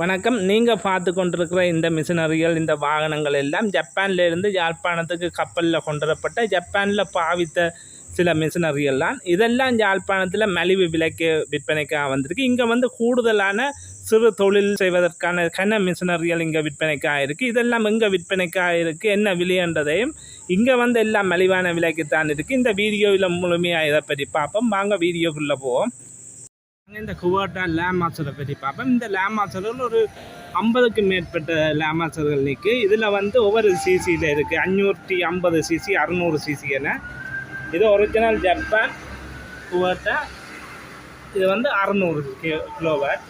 வணக்கம். நீங்கள் பார்த்து கொண்டிருக்கிற இந்த மிஷினரிகள் இந்த வாகனங்கள் எல்லாம் ஜப்பான்லேருந்து யாழ்ப்பாணத்துக்கு கப்பலில் கொண்டுவரப்பட்ட ஜப்பானில் பாவித்த சில மிஷினரிகள் தான். இதெல்லாம் யாழ்ப்பாணத்தில் மலிவு விலைக்கு விற்பனைக்காக வந்திருக்கு. இங்கே வந்து கூடுதலான சிறு தொழில் செய்வதற்கான கன மிஷினரிகள் இங்கே விற்பனைக்காக இருக்குது இதெல்லாம் எங்கே விற்பனைக்காக இருக்குது என்ன விலைன்றதையும் இங்கே வந்து எல்லாம் மலிவான விலைக்கு தான் இருக்குது இந்த வீடியோவில் முழுமையாக இதை பற்றி பார்ப்போம். வாங்க வீடியோக்குள்ளே போவோம். இந்த குவாட்டா லேமாசரை பற்றி பார்ப்போம் இந்த லேமாசர்கள் ஒரு ஐம்பதுக்கு மேற்பட்ட லேமாசர்கள் நிற்கு இதில் வந்து ஒவ்வொரு சிசியில் இருக்குது அஞ்சூற்றி ஐம்பது சிசி அறநூறு சிசி என இது ஒரிஜினல் ஜப்பான் குவாட்டா இது வந்து அறநூறு கிலோவாட்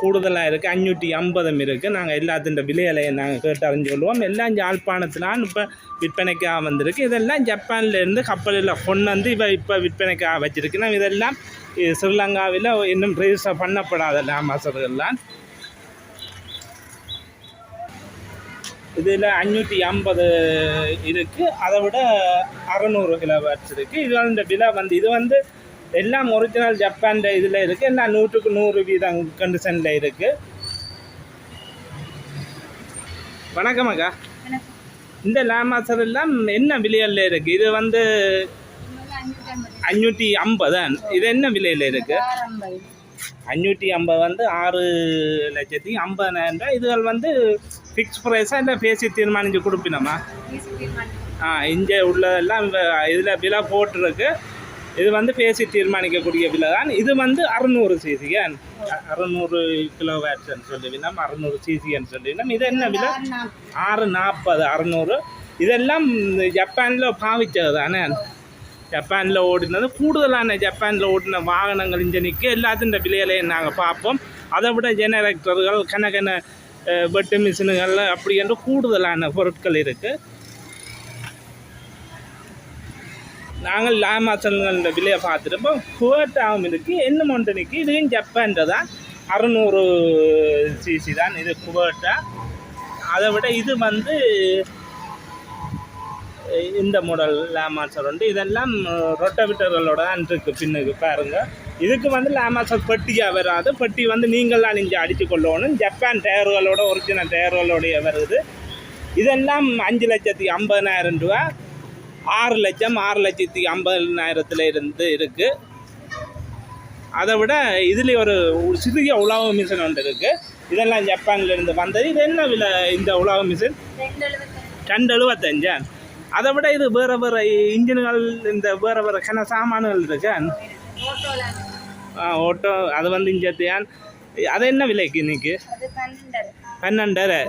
கூடுதலாக இருக்குது அஞ்சூற்றி ஐம்பதும் இருக்குது நாங்கள் எல்லாத்தின் விலையிலையும் நாங்கள் கேட்டு அறிஞ்சு கொள்வோம். எல்லாம் யாழ்ப்பாணத்திலான் இப்போ விற்பனைக்காக வந்திருக்கு. இதெல்லாம் ஜப்பான்லேருந்து கப்பலில் கொண்டு வந்து இப்போ இப்போ விற்பனைக்காக வச்சிருக்கு. இதெல்லாம் ஸ்ரீலங்காவில் இன்னும் ரெஜிஸ்டர் பண்ணப்படாத லேமாசர்கள்லாம் இதில் அஞ்சூற்றி ஐம்பது இருக்குது அதை விட அறநூறு கிலோ வாட்ஸ் இருக்குது இது இந்த விலை வந்து இது வந்து எல்லாம் ஒரிஜினல் ஜப்பான் இதில் இருக்குது எல்லாம் நூற்றுக்கு நூறு வீதம் கண்டிஷனில் இருக்குது வணக்கம் அக்கா. இந்த லேமாசர் எல்லாம் என்ன விலையில் இருக்குது இது வந்து அஞ்சூற்றி ஐம்பது? இது என்ன விலையில் இருக்குது அஞ்சூற்றி ஐம்பது வந்து ஆறு லட்சத்தி ஐம்பதாயிரம் ரூபாய். இதுகள் வந்து ஃபிக்ஸ் ப்ரைஸாக இல்லை பேசி தீர்மானித்து கொடுப்பினோமா? ஆ இங்கே உள்ளதெல்லாம் இதில் விலை போட்டிருக்கு. இது வந்து பேசி தீர்மானிக்கக்கூடிய விலை தான். இது வந்து அறுநூறு சிசிங்க அறுநூறு கிலோ வேட்ஸ்ன்னு சொல்லுவினோம் அறுநூறு சிசின்னு சொல்லுவினோம் இது என்ன விலை? ஆறு நாற்பது அறுநூறு. இதெல்லாம் ஜப்பானில் பாவிச்சது தானே? ஜப்பானில் ஓடினது கூடுதலான ஜப்பானில் ஓடின வாகனங்கள் இங்கே நிற்க எல்லாத்தின் விலையிலையும் நாங்கள் பார்ப்போம். அதை விட ஜெனரேட்டர்கள் கனகன வெட்டு மிஷினுகள் அப்படி என்று கூடுதலான பொருட்கள் இருக்குது நாங்கள் லாமாசல்கள் விலையை பார்த்துருப்போம். குவேட்டாவும் இருக்குது என்ன மொண்டனிக்கு இதுவும் ஜப்பான்ட்டு தான் அறநூறு சிசி தான் இது குவேட்டா அதை விட இது வந்து இந்த மாடல் லேமாசர் உண்டு. இதெல்லாம் ரொட்டவிட்டர்களோட தான் இருக்குது பின்னுக்கு பாருங்கள் இதுக்கு வந்து லேமாசர் பெட்டியாக வராது. பெட்டி வந்து நீங்களாம் நீங்கள் அடித்து கொள்ளணும். ஜப்பான் டயர்களோட ஒரிஜினல் டயர்களோடைய வருது. இதெல்லாம் அஞ்சு லட்சத்தி ஐம்பதனாயிரம் ரூபா. ஆறு லட்சம் ஆறு லட்சத்தி ஐம்பதனாயிரத்தில் இருந்து இருக்குது அதை விட இதுலேயும் ஒரு ஒரு சிறிய உழவு மிஷின் ஒன்று இருக்குது இதெல்லாம் ஜப்பான்ல இருந்து வந்தது. இது என்ன விலை இந்த உழவு மிஷின்? ரெண்டு எழுபத்தஞ்சா அதை விட இது வேறு வேறு இன்ஜின்கள் இந்த வேறு வேறு கன சாமான்கள் இருக்கு. ஆ ஓட்டோ அது வந்து இஞ்சத்தியான் அது என்ன விலைக்கு இன்னைக்கு? பன்னெண்டரை.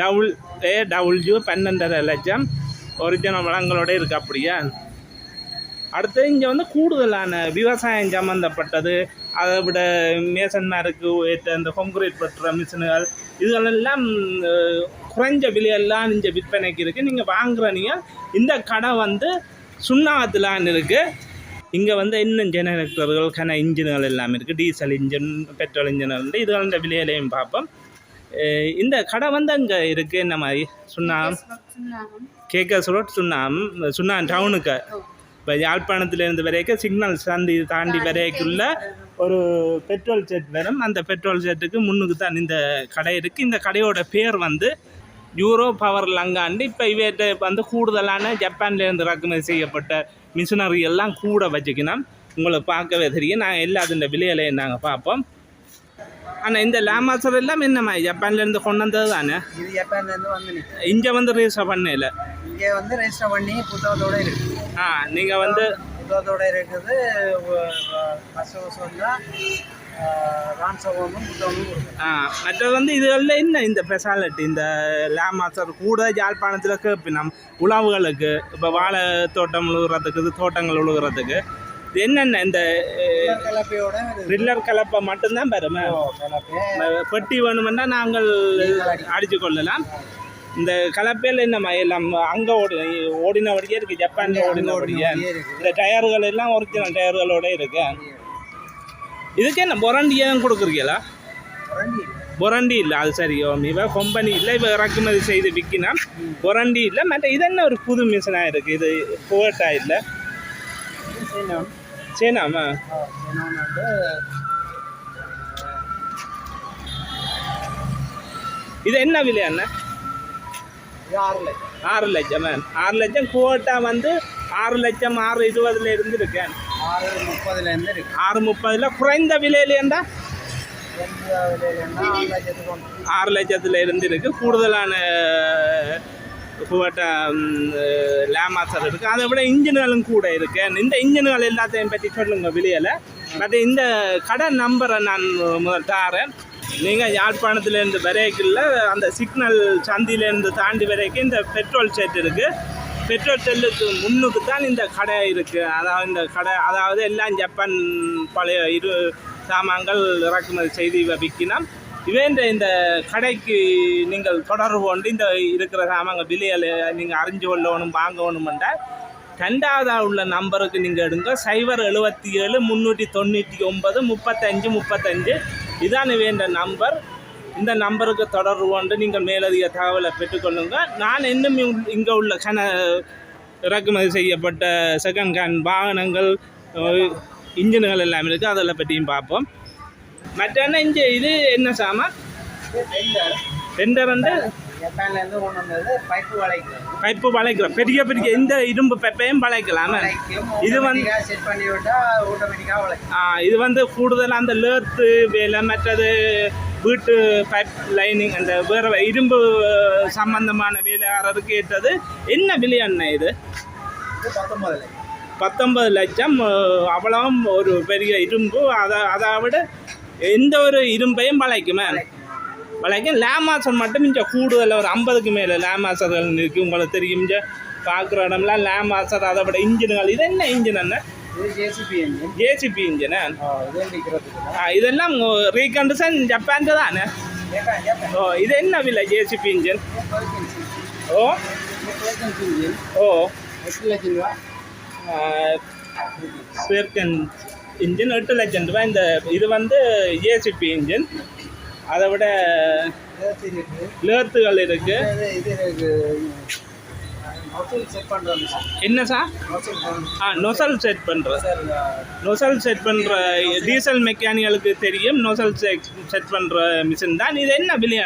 டபுள் ஏ டபுள் ஜூ பன்னெண்டரை லட்சம். ஒரிஜினல் வளங்களோட இருக்கு அப்படியா. அடுத்து இங்கே வந்து கூடுதலான விவசாயம் சம்மந்தப்பட்டது அதை விட மேசன்மாருக்கு ஏற்ற இந்த கொங்குரேட் பற்ற மிஷினுகள் இதுகளெல்லாம் குறைஞ்ச விலையெல்லாம் இங்கே விற்பனைக்கு இருக்குது நீங்கள் வாங்குற இந்த கடை வந்து சுண்ணாகத்துலான் இருக்குது இங்கே வந்து இன்னும் ஜெனரேட்டர்கள் கன இன்ஜின்கள் எல்லாம் இருக்குது டீசல் இன்ஜின் பெட்ரோல் இன்ஜின் வந்து இதுகளோட விலையிலையும் பார்ப்போம். இந்த கடை வந்து அங்கே இருக்குது இந்த மாதிரி? சுண்ணாகம். கேகஸ் ரோட் சுண்ணாம் சுண்ணாம் டவுனுக்கு. இப்போ யாழ்ப்பாணத்துலேருந்து வரைக்கும் சிக்னல் சந்தி தாண்டி வரைக்குள்ள ஒரு பெட்ரோல் செட் வரும். அந்த பெட்ரோல் செட்டுக்கு முன்னுக்கு தான் இந்த கடை இருக்குது இந்த கடையோட பேர் வந்து யூரோ பவர் லங்காண்டு இப்போ இவற்றை வந்து கூடுதலான ஜப்பான்லேருந்து இறக்குமதி செய்யப்பட்ட மிஷினரி எல்லாம் கூட வச்சுக்கணும். உங்களை பார்க்கவே தெரியும். நாங்கள் எல்லாத்தின் விலையிலையும் நாங்கள் பார்ப்போம். ஆனால் இந்த லேமாசர் எல்லாம் என்னம்மா ஜப்பான்லேருந்து கொண்டு வந்தது தானே இது ஜப்பான்ல இருந்து வந்து. இங்கே வந்து ரீசர் பண்ணல இங்கே வந்து ரெஜிஸ்டர் பண்ணி புத்தகத்தோட இருக்கு. ஆ நீங்கள் வந்து புத்தகத்தோட இருக்குது புத்தகமும் கொடுக்கும். ஆ மற்றது வந்து இதுகளில் என்ன இந்த ஸ்பெஷாலிட்டி இந்த லேமாசர் கூட யாழ்ப்பாணத்தில் கேட்பினம் உழவுகளுக்கு இப்போ வாழை தோட்டம் உழுகுறதுக்கு தோட்டங்கள் உழுகுறதுக்கு என்னென்ன இந்த கலப்பையோட ரில்லர் கலப்பை மட்டும்தான் பெருமை பெட்டி வேணுமென்னா நாங்கள் அடித்து கொள்ளலாம். இந்த கலப்பையில் என்னம்மா எல்லாம் அங்கே ஓடி ஓடினபடியே இருக்குது ஜப்பானில் ஓடினபடியே. இந்த டயர்கள் எல்லாம் ஒரிஜினல் டயர்களோட இருக்கு. இதுக்கு என்ன பொரண்டியும் கொடுக்குறீங்களா? புரண்டி பொரண்டி இல்லை அது சரி இவ கொம்பனி இல்லை இவ இறக்குமதி செய்து விற்கினா பொரண்டி இல்லை மற்ற இது என்ன ஒரு புது மிஷினாக இருக்குது இது புகட்டா இல்லை? வந்து இது என்ன விலை அண்ணா? ஆறு லட்சம். ஆறு லட்சம்? ஆறு லட்சம் கோட்டா வந்து ஆறு லட்சம் ஆறு இருபதுல இருந்து இருக்கேன் ஆறு முப்பதுலேருந்து இருக்கு ஆறு முப்பதுல குறைந்த லட்சத்துக்கு ஒன்று ஆறு லட்சத்துல இருந்து இருக்கு கூடுதலான குவாட்டா லேமாசர் இருக்குது அதை விட இன்ஜின்களும் கூட இருக்குது இந்த இன்ஜின்கள் எல்லாத்தையும் பற்றி சொல்லுங்க வெளியில். மற்ற இந்த கடை நம்பரை நான் முதல் தாரேன். நீங்கள் யாழ்ப்பாணத்துலேருந்து வரைக்கில் அந்த சிக்னல் சந்தியிலேருந்து தாண்டி வரைக்கும் இந்த பெட்ரோல் செட் இருக்குது பெட்ரோல் செல்லுக்கு முன்னுக்கு தான் இந்த கடை இருக்குது அதாவது இந்த கடை அதாவது எல்லாம் ஜப்பான் பழைய இரு சாமான்கள் இறக்குமதி செய்து விற்கினோம் இவேண்ட இந்த கடைக்கு நீங்கள் தொடர்பு கொண்டு இந்த இருக்கிற சாமாங்க விலையில் நீங்கள் அறிஞ்சு கொள்ளணும் வாங்கணுமெண்டா ரெண்டாவதாக உள்ள நம்பருக்கு நீங்கள் எடுங்க. சைபர் எழுபத்தி ஏழு முந்நூற்றி தொண்ணூற்றி ஒன்பது முப்பத்தஞ்சு முப்பத்தஞ்சு. இதான் வேண்ட நம்பர். இந்த நம்பருக்கு தொடர்பு கொண்டு நீங்கள் மேலதிக தகவலை பெற்றுக்கொள்ளுங்க. நான் இன்னும் இங்கே உள்ள கன இறக்குமதி செய்யப்பட்ட செகண்ட் ஹேண்ட் வாகனங்கள் இன்ஜின்கள் எல்லாம் இருக்குது அதெல்லாம் பற்றியும் பார்ப்போம். மற்ற இந்த இது என்ன சாமா? ரெண்டர் வந்து பைப்பு வளைக்கலாம் பைப்பு பெரிய பெரிய இந்த இரும்பு பெப்பையும் வளைக்கலாம். இது வந்து- ஆ இது வந்து கூடுதலாக அந்த லேர்த்து வேலை மற்றது வீட்டு பைப் லைனிங் அந்த வேறு இரும்பு சம்பந்தமான வேலையாளருக்கு ஏற்றது என்ன விலையண்ணா இது? பத்தொம்பது லட்சம். பத்தொன்பது லட்சம் அவ்வளவும் ஒரு பெரிய இரும்பு. அதை அதை விட எந்த ஒரு இரும்பையும் வளைக்குமே வளைக்கும் லேமாசன் மட்டும் இங்கே கூடுதல் ஒரு ஐம்பதுக்கு மேலே லேமாசர்கள் இருக்குது உங்களுக்கு தெரியும் இங்கே. பார்க்குற இடம்லாம் லேமாசர் அதை விட இன்ஜின்கள் இது என்ன இன்ஜின் என்ன? ஜேசிபி இன்ஜினு ஆ, இதெல்லாம் ரீகண்டிஷன் ஜப்பான் தானே ஓ இது என்ன விலை ஜேசிபி இன்ஜின் ஓ. ஓ. லட்சம் ரூபா. இன்ஜின் எட்டு லட்சம் ரூபாய் இந்த இது வந்து ஏசிபி இன்ஜின். அதை விட லேத்துகள் இருக்கு. இருக்குது இது செட் பண்ணுற மிஷின் என்ன சார் ஆ நொசல் செட் பண்ணுற சார் நொசல் செட் பண்ணுற டீசல் மெக்கானிகளுக்கு தெரியும். நொசல் செட் செட் பண்ணுற மிஷின் தான். இது என்ன விலை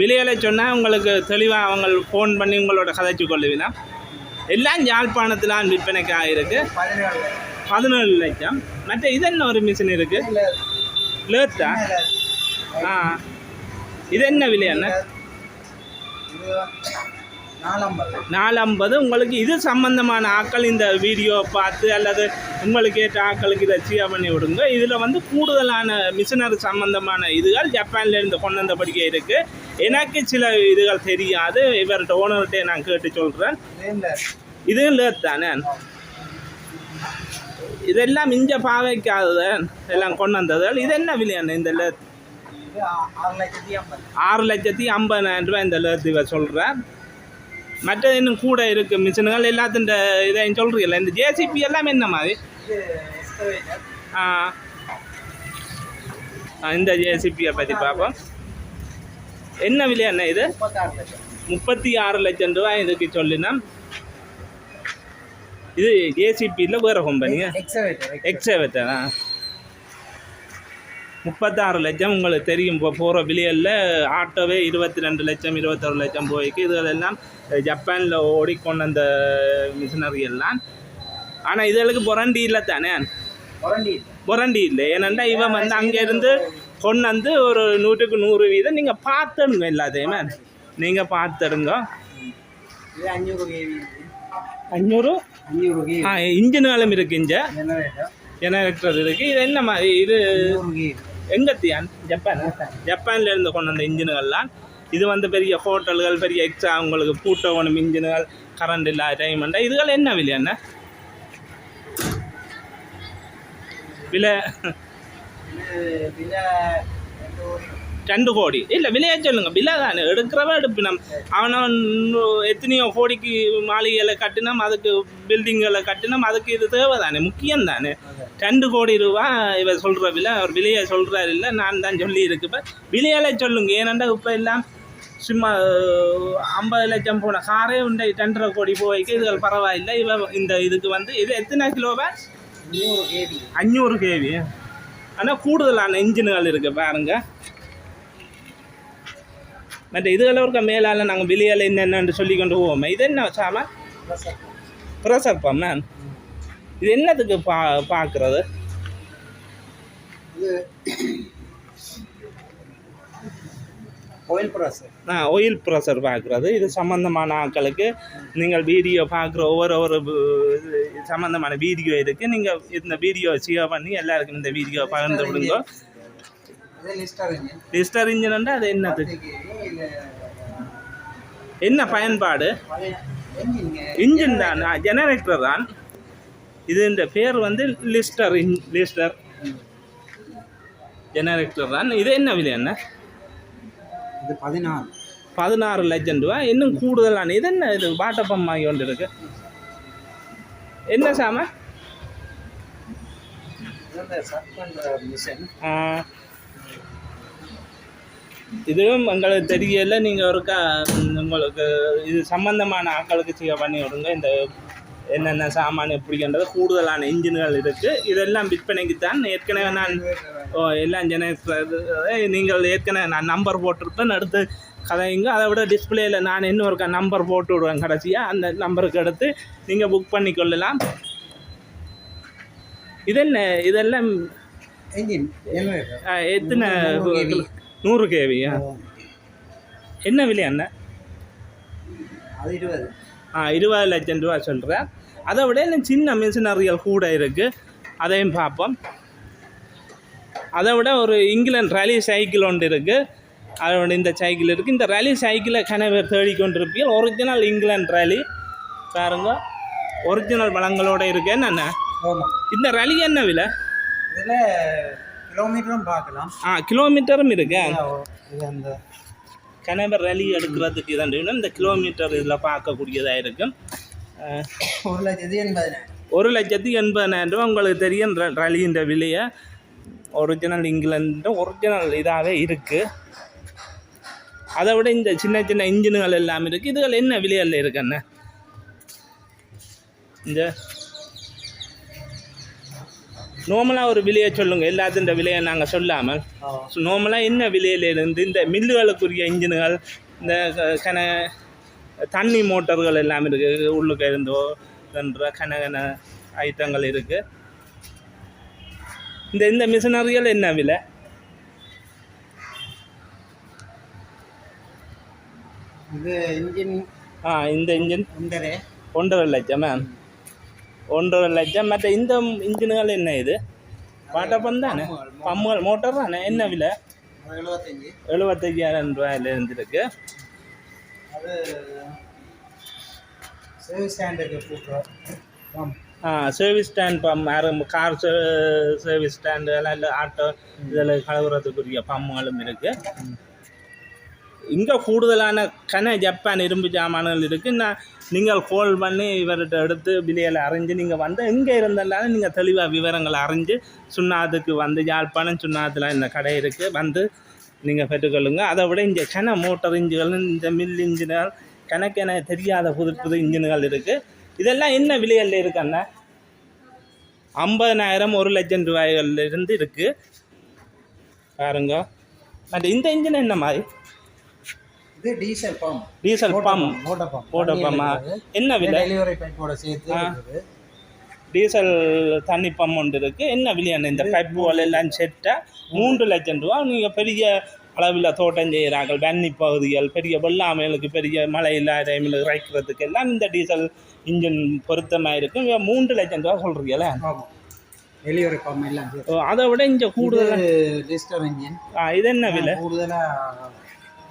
விலையில சொன்னால் உங்களுக்கு தெளிவாக அவங்க ஃபோன் பண்ணி உங்களோட கதைச்சு கொள்ளுவீனா? எல்லாம் யாழ்ப்பாணத்தில் விற்பனைக்காக இருக்குது பதினேழு லட்சம். மற்ற இது என்ன ஒரு மிஷின் இருக்குது இல்லை ஆ? இது என்ன விலை அண்ணா? நாலம்பது. நாலு ஐம்பது உங்களுக்கு இது சம்பந்தமான ஆட்கள் இந்த வீடியோ பார்த்து அல்லது உங்களுக்கு ஏற்ற ஆட்களுக்கு இதை சீயா பண்ணி விடுங்க. இதில் வந்து கூடுதலான மிஷினரி சம்பந்தமான இதுகள் ஜப்பான்லேருந்து கொண்டு வந்தபடியே இருக்குது எனக்கு சில இதுகள் தெரியாது. இவர்கிட்ட ஓனர்கிட்ட நான் கேட்டு சொல்கிறேன் இதுவும் லேட் தானே? இதெல்லாம் இஞ்ச பாவைக்காதது. எல்லாம் கொண்டு வந்ததுகள் இது என்ன விலையான இந்த லேத் இது ஆறு லட்சத்தி ஐம்பதாயிரம் ரூபாய் இந்த லேத் இவர் சொல்கிறேன் மற்றது இன்னும் கூட இருக்குது மிஷினுகள் எல்லாத்தின் இதையும் சொல்கிறீங்களா இந்த ஜேசிபி எல்லாம் என்ன மாதிரி? இது ஆ, இந்த ஜேசிபியை பற்றி பார்ப்போம் என்ன விலை என்ன இது? முப்பத்தி ஆறு லட்சம் ரூபாய் இதுக்கு சொல்லினோம் இது ஜேசிபியில் வேறு கம்பெனிங்க எக்ஸவேட்டரா முப்பத்தாறு லட்சம் உங்களுக்கு தெரியும். இப்போ போகிற விலையில் ஆட்டோவே இருபத்தி ரெண்டு லட்சம் இருபத்தொரு லட்சம் போயிருக்கு இதுகளெல்லாம் ஜப்பானில் ஓடிக்கொண்ட அந்த மிஷினரி எல்லாம். ஆனால் இதுகளுக்கு புரண்டி இல்லை தானே? புரண்டி இல்லை. ஏனெண்டா இவன் வந்து அங்கேருந்து கொண்டு வந்து ஒரு நூற்றுக்கு நூறு வீதம் நீங்கள் பார்த்துடுங்க எல்லாத்தையுமே. நீங்கள் பார்த்துடுங்க. அஞ்சூறு? கேவி அஞ்சூறு ஆ இருக்கு இங்கே. ஜெனரேட்டர் இருக்குது இது என்ன மாதிரி இது எங்கத்தியான் ஜப்பான். ஜப்பான்ல இருந்து கொண்டு வந்த இன்ஜின்கள்லாம். இது வந்து பெரிய ஹோட்டல்கள் பெரிய எக்ஸ்ட்ரா உங்களுக்கு பூட்டவனும் இன்ஜின்கள் கரண்ட் இல்லாத டைமண்டா இதுகள் என்ன விலை என்ன விலை? ரெண்டு கோடி இல்லை விலையை சொல்லுங்க விலை தானே எடுக்கிறவன் எடுப்பினம் அவனவன் எத்தனையோ கோடிக்கு மாளிகைகளை கட்டினோம் அதுக்கு பில்டிங்களை கட்டினோம் அதுக்கு இது தேவை தானே முக்கியம் தானே ரெண்டு கோடி ரூபா இவர் சொல்கிற விலை அவர் விலையை சொல்கிறாரு இல்லை நான் தான் சொல்லி இருக்கு இப்போ விலையால சொல்லுங்க ஏனெண்டா இப்போ எல்லாம் சும்மா ஐம்பது லட்சம் போன காரே உண்டை ரெண்டரை கோடி போய்க்கு இதுகள் பரவாயில்லை இவ இந்த இதுக்கு வந்து இது எத்தனை கிலோ பேட்ச் நூறு கேபி அஞ்சூறு கேவி ஆனால் கூடுதலான இன்ஜின்கள் இருக்குது பாருங்க. மற்ற இதுகளை இருக்க மேலால் நாங்கள் வெளியால் என்னென்னு சொல்லி கொண்டு போவோம். இது என்ன சாமா? ப்ரெஷர் பம்ப் மேம் இது என்னத்துக்கு பா பார்க்குறது? ஆயில் ப்ரெஷர் பார்க்குறது. இது சம்மந்தமான ஆட்களுக்கு நீங்கள் வீடியோ பார்க்குற ஒவ்வொரு இது சம்மந்தமான வீடியோ இருக்குது நீங்கள் இந்த வீடியோ ஷேர் பண்ணி எல்லாருக்கும் இந்த வீடியோ பகிர்ந்து விடுங்க. லிஸ்டர் இன்ஜின் அது இல்லை. என்ன பயன்பாடு? இன்ஜின் தான். ஜெனரேட்டர் தான். இது இந்த பேர் வந்து லிஸ்டர் இன் லிஸ்டர் ஜெனரேட்டர் தான். இது என்ன விலை என்ன? இது பதினாறு. பதினாறு லட்சம் ரூபா இன்னும் கூடுதலான இது என்ன? இது வாட்டர் பம்ப் வாங்கி கொண்டு இருக்கு என்ன சாம? இதுவும் உங்களுக்கு தெரியல. நீங்கள் ஒருக்கா உங்களுக்கு இது சம்பந்தமான ஆட்களுக்கு செய்ய பண்ணி விடுங்க. இந்த என்னென்ன சாமான் எப்படின்றது கூடுதலான இன்ஜின்கள் இருக்குது இதெல்லாம் விற்பனைக்கு தான் ஏற்கனவே நான் ஓ எல்லாம் ஜெனரேட்டர் நீங்கள் ஏற்கனவே நான் நம்பர் போட்டிருப்பேன். அடுத்து கதைங்க அதை விட டிஸ்பிளேயில் நான் இன்னொருக்கா நம்பர் போட்டு விடுவேன் கடைசியாக அந்த நம்பருக்கு எடுத்து நீங்கள் புக் பண்ணி கொள்ளலாம். இதென்ன இதெல்லாம் எத்தனை நூறு கேவியா என்ன விலை இருபது. ஆ இருபது லட்சம் ரூபா சொல்கிறேன் அதை விட இன்னும் சின்ன மிஷினரிகள் கூட இருக்குது அதையும் பார்ப்போம் அதை விட ஒரு இங்கிலாந்து ரலி சைக்கிள் ஒன்று இருக்குது அதோட இந்த சைக்கிள் இருக்குது இந்த ரலி சைக்கிளை கனவர் தேடிக்கொண்டிருப்பீர்கள் ஒரிஜினல் இங்கிலாந்து ரலி பாருங்க ஒரிஜினல் வளங்களோட இருக்கு என்னென்ன இந்த ரலி என்ன விலை இதில் கிலோமீட்டரும் பார்க்கலாம் ஆ கிலோமீட்டரும் இருக்கு இது அந்த கனவர் ரலி எடுக்கிறதுக்கு இதான் இந்த கிலோமீட்டர் இதில் பார்க்கக்கூடியதாக இருக்கும் ஒரு லட்சத்தி எண்பதினாயிரம். ஒரு லட்சத்தி எண்பதாயிரம் ரூபா உங்களுக்கு தெரியும். ரலின்ற விலையை. ஒரிஜினல் இங்கிலாந்து ஒரிஜினல் இதாகவே இருக்குது அதை விட இந்த சின்ன சின்ன இன்ஜின்கள் எல்லாம் இருக்குது இதுகள் என்ன விலையில் இருக்கு அண்ணா? இந்த நார்மலாக ஒரு விலையை சொல்லுங்கள் எல்லாத்தின் விலையை நாங்கள் சொல்லாமல். நார்மலாக என்ன விலையிலிருந்து இந்த மில்லுகளுக்குரிய இன்ஜின்கள் இந்த கன தண்ணி மோட்டார்கள் எல்லாம் இருக்குது உள்ளுக்கு இருந்தோ என்ற கன கன ஐட்டங்கள் இருக்குது இந்த இந்த மிஷினரிகள் என்ன விலை? இது இன்ஜின். ஆ இந்த இன்ஜின். ஒன்றரை. ஒன்றரை லட்சம் ஒன்றரை லட்சம். மற்ற இந்த இன்ஜின்கள் என்ன இது? பாட்டப்பம் தானே பம்முகள் மோட்டார். தானே? என்ன விலை? எழுபத்தஞ்சி எழுபத்தையாயிரம் ரூபாயிலேருந்து இருக்கு அது சர்வீஸ் ஸ்டாண்டுக்கு போட்டுருவோம் ஆ சர்வீஸ் ஸ்டாண்ட் பம் ஆரம்ப கார் சர்வீஸ் ஸ்டாண்டு எல்லாம் இல்லை ஆட்டோ இதில் கழுவுறதுக்குரிய பம்முகளும் இருக்குது இங்கே கூடுதலான கன ஜப்பான் இரும்பு ஜாமான்கள் இருக்குது நான் நீங்கள் கோல் பண்ணி இவர்கிட்ட எடுத்து விலையில் அரைஞ்சு நீங்கள் வந்து எங்கே இருந்தாலும் நீங்கள் தெளிவாக விவரங்களை அறிஞ்சு சுண்ணாத்துக்கு வந்து யாழ்ப்பாணம் சுண்ணாத்தில் இந்த கடை இருக்குது வந்து நீங்கள் பெற்றுக்கொள்ளுங்க. அதை விட இங்கே கன மோட்டார் இன்ஜின்கள் இந்த மில் இன்ஜின்கள் கணக்கென தெரியாத புது புது இன்ஜின்கள் இருக்குது இதெல்லாம் என்ன விலையில் இருக்கு அண்ணா? ஐம்பதனாயிரம் ஒரு லட்சம் ரூபாய்கள்ல இருந்து இருக்குது பாருங்க. மற்ற இந்த இன்ஜின் என்ன மாதிரி? இது diesel pump. Diesel pump. Motor pump. போட்ட பம்மா என்ன விலை? டெலிவரி பைப்போட சேர்த்து டீசல் தண்ணி பம்ப் ஒன்று இருக்குது என்ன விலையான இந்த பைப்புகள் எல்லாம் செட்டாக மூன்று லட்சம் ரூபா. நீங்கள் பெரிய அளவில் தோட்டம் செய்கிறாங்க வன்னி பகுதிகள் பெரிய வெள்ளாமைகளுக்கு பெரிய மழை இல்லாத டைமில் இறைக்கிறதுக்கு எல்லாம் இந்த டீசல் இன்ஜின் பொருத்தமாக இருக்கும். மூன்று லட்சம் ரூபா சொல்கிறீங்களே டெலிவரி பம்ப் எல்லாம் அதை விட இங்கே கூடுதல்? டிஸ்டர் இன்ஜின் ஆ, இது என்ன விலை? கூடுதலாக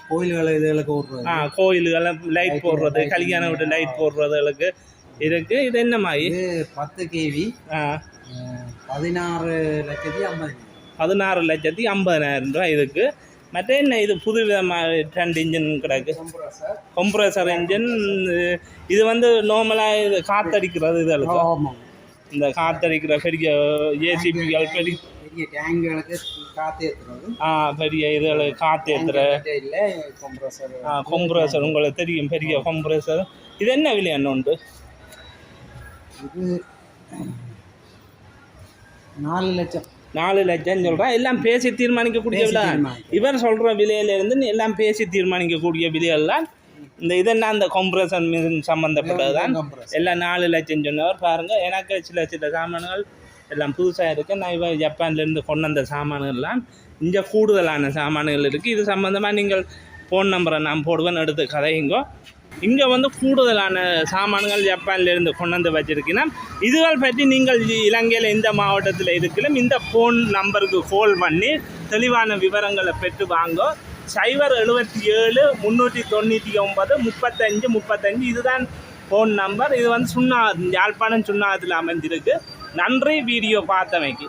கோயில்கள் இதுகளுக்கு ஓடுறது. ஆ கோயில்கள் லைட் போடுறது கல்யாண வீட்டு லைட் போடுறதுகளுக்கு இருக்குது இது என்ன மாதிரி பத்து கேவி பதினாறு லட்சத்தி ஐம்பது. பதினாறு லட்சத்தி ஐம்பதனாயிரம் ரூபாய் இதுக்கு மற்ற என்ன இது புது விதமாக ரெண்டு இன்ஜின் கிடக்கு கம்ப்ரஸர் இன்ஜின் இது வந்து நார்மலாக இது காத்தடிக்கிறது இது இந்த காத்தடிக்கிற பெரிய ஏசிபிகள் பெரிய பெரிய டேங்குகளுக்கு காற்று ஏற்றுறது ஆ, பெரிய இதுகளை காத்தேத்துற இல்லை கம்ப்ரஸர் கொம்ப்ரஸர் உங்களுக்கு தெரியும் பெரிய கொம்ப்ரஸர் இது என்ன விலை என்ன உண்டு? இது நாலு லட்சம். நாலு லட்சம் சொல்கிறேன் எல்லாம் பேசி தீர்மானிக்கக்கூடிய விலை. இவர் சொல்கிற விலையிலேருந்து எல்லாம் பேசி தீர்மானிக்கக்கூடிய விலையெல்லாம் இந்த இதெல்லாம் அந்த கொம்ப்ரஸர் மிஷின் சம்மந்தப்பட்டது தான். எல்லாம் நாலு லட்சம் சொன்னவர் பாருங்கள் எனக்கு சில சில சாமான்கள் எல்லாம் புதுசாக இருக்குது நான் இவ ஜப்பான்லேருந்து கொண்டு வந்த சாமான்கள்லாம் இங்கே கூடுதலான சாமான்கள் இருக்குது இது சம்மந்தமாக நீங்கள் ஃபோன் நம்பரை நான் போடுவேன். எடுத்து கதையுங்கோ. இங்கே வந்து கூடுதலான சாமான்கள் ஜப்பான்லேருந்து கொண்டு வந்து வச்சுருக்கீங்கன்னா இதுகள் பற்றி நீங்கள் இலங்கையில் இந்த மாவட்டத்தில் இருக்கலாம் இந்த ஃபோன் நம்பருக்கு கால் பண்ணி தெளிவான விவரங்களை பெற்று வாங்க. சைபர் எழுபத்தி ஏழு முந்நூற்றி தொண்ணூற்றி ஒன்பது முப்பத்தஞ்சு முப்பத்தஞ்சு இதுதான் ஃபோன் நம்பர் இது வந்து சுண்ணா யாழ்ப்பாணம் சுண்ணாத்தில் அமைஞ்சிருக்கு நன்றி வீடியோ பார்த்தமைக்கு.